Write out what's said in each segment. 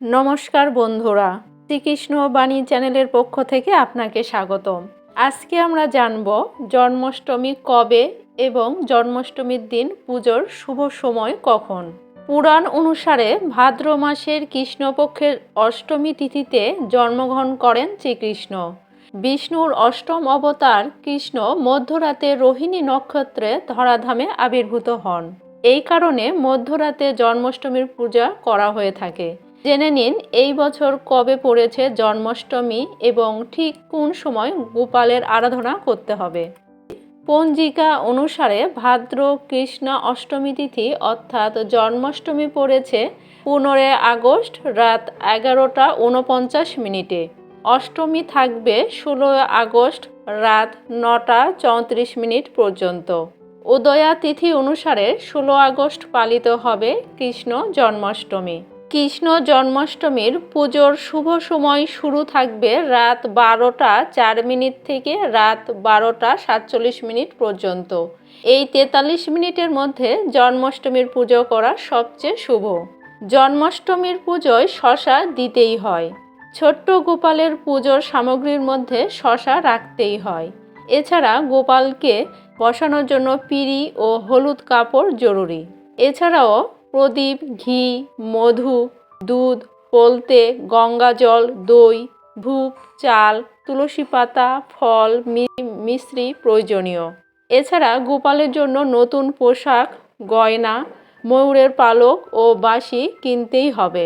নমস্কার বন্ধুরা, শ্রীকৃষ্ণ বাণী চ্যানেলের পক্ষ থেকে আপনাকে স্বাগতম। আজকে আমরা জানব জন্মাষ্টমী কবে এবং জন্মাষ্টমীর দিন পুজোর শুভ সময় কখন। পুরাণ অনুসারে ভাদ্র মাসের কৃষ্ণপক্ষের অষ্টমী তিথিতে জন্মগ্রহণ করেন শ্রীকৃষ্ণ। বিষ্ণুর অষ্টম অবতার কৃষ্ণ মধ্যরাতে রোহিণী নক্ষত্রে ধরাধামে আবির্ভূত হন। এই কারণে মধ্যরাতে জন্মাষ্টমীর পূজা করা হয়ে থাকে। জেনে নিন এই বছর কবে পড়েছে জন্মাষ্টমী এবং ঠিক কোন সময় গোপালের আরাধনা করতে হবে। পঞ্জিকা অনুসারে ভাদ্র, কৃষ্ণ, অষ্টমী তিথি অর্থাৎ জন্মাষ্টমী পড়েছে পনেরোই আগস্ট রাত এগারোটা উনপঞ্চাশ মিনিটে। অষ্টমী থাকবে ষোলোই আগস্ট রাত নটা চৌত্রিশ মিনিট পর্যন্ত। উদয়া তিথি অনুসারে ষোলো আগস্ট পালিত হবে কৃষ্ণ জন্মাষ্টমী। কৃষ্ণ জন্মাষ্টমীর পুজোর শুভ সময় শুরু থাকবে রাত বারোটা চার মিনিট থেকে রাত বারোটা সাতচল্লিশ মিনিট পর্যন্ত। এই তেতাল্লিশ মিনিটের মধ্যে জন্মাষ্টমীর পুজো করা সবচেয়ে শুভ। জন্মাষ্টমীর পুজোয় শশা দিতেই হয়। ছোট্ট গোপালের পুজোর সামগ্রীর মধ্যে শশা রাখতেই হয়। এছাড়া গোপালকে বসানোর জন্য পিঁড়ি ও হলুদ কাপড় জরুরি। এছাড়াও প্রদীপ, ঘি, মধু, দুধ পলতে গঙ্গা জল, দই, ধূপ, চাল, তুলসী পাতা, ফল মিশ্রি প্রয়োজনীয়। এছাড়া গোপালের জন্য নতুন পোশাক, গয়না, ময়ূরের পালক ও বাঁশি কিনতেই হবে।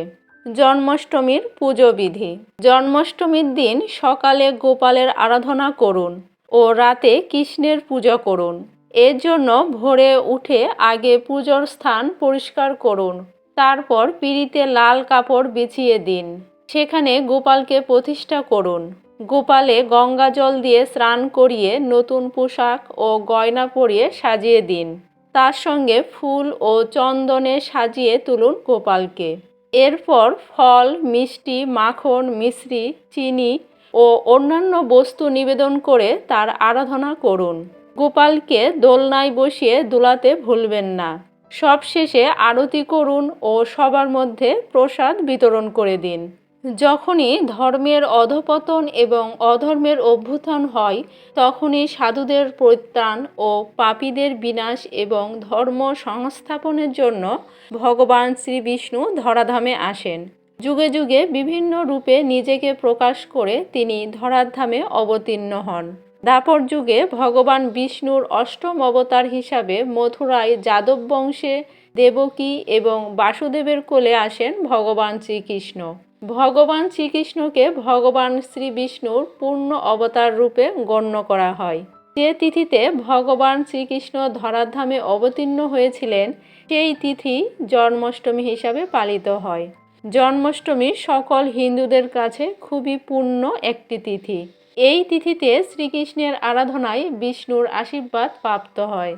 জন্মাষ্টমীর পুজো বিধি। জন্মাষ্টমীর দিন সকালে গোপালের আরাধনা করুন ও রাতে কৃষ্ণের পূজা করুন। এর জন্য ভোরে উঠে আগে পুজোর স্থান পরিষ্কার করুন। তারপর পিঁড়িতে লাল কাপড় বিছিয়ে দিন। সেখানে গোপালকে প্রতিষ্ঠা করুন। গোপালে গঙ্গা জল দিয়ে স্নান করিয়ে নতুন পোশাক ও গয়না পরিয়ে সাজিয়ে দিন। তার সঙ্গে ফুল ও চন্দনে সাজিয়ে তুলুন গোপালকে। এরপর ফল, মিষ্টি, মাখন, মিশ্রি, চিনি ও অন্যান্য বস্তু নিবেদন করে তার আরাধনা করুন। গোপালকে দোলনায় বসিয়ে দোলাতে ভুলবেন না। সবশেষে আরতি করুন ও সবার মধ্যে প্রসাদ বিতরণ করে দিন। যখনই ধর্মের অধপতন এবং অধর্মের অভ্যুত্থান হয়, তখনই সাধুদের পরিত্রাণ ও পাপীদের বিনাশ এবং ধর্ম সংস্থাপনের জন্য ভগবান শ্রী বিষ্ণু ধরাধামে আসেন। যুগে যুগে বিভিন্ন রূপে নিজেকে প্রকাশ করে তিনি ধরাধামে অবতীর্ণ হন। দাপর যুগে ভগবান বিষ্ণুর অষ্টম অবতার হিসাবে মথুরায় যাদব বংশে দেবকী এবং বাসুদেবের কোলে আসেন ভগবান শ্রীকৃষ্ণ। ভগবান শ্রীকৃষ্ণকে ভগবান শ্রী বিষ্ণুর পূর্ণ অবতার রূপে গণ্য করা হয়। যে তিথিতে ভগবান শ্রীকৃষ্ণ ধরাধামে অবতীর্ণ হয়েছিলেন, সেই তিথি জন্মাষ্টমী হিসাবে পালিত হয়। জন্মাষ্টমী সকল হিন্দুদের কাছে খুবই পূর্ণ একটি তিথি। এই তিথিতে শ্রীকৃষ্ণের আরাধনায় বিষ্ণুর আশীর্বাদ প্রাপ্ত হয়।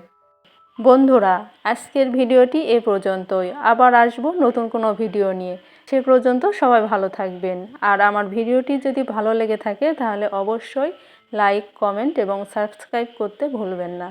বন্ধুরা, আজকের ভিডিওটি এ পর্যন্তই। আবার আসব নতুন কোনো ভিডিও নিয়ে। সে পর্যন্ত সবাই ভালো থাকবেন। আর আমার ভিডিওটি যদি ভালো লেগে থাকে, তাহলে অবশ্যই লাইক, কমেন্ট এবং সাবস্ক্রাইব করতে ভুলবেন না।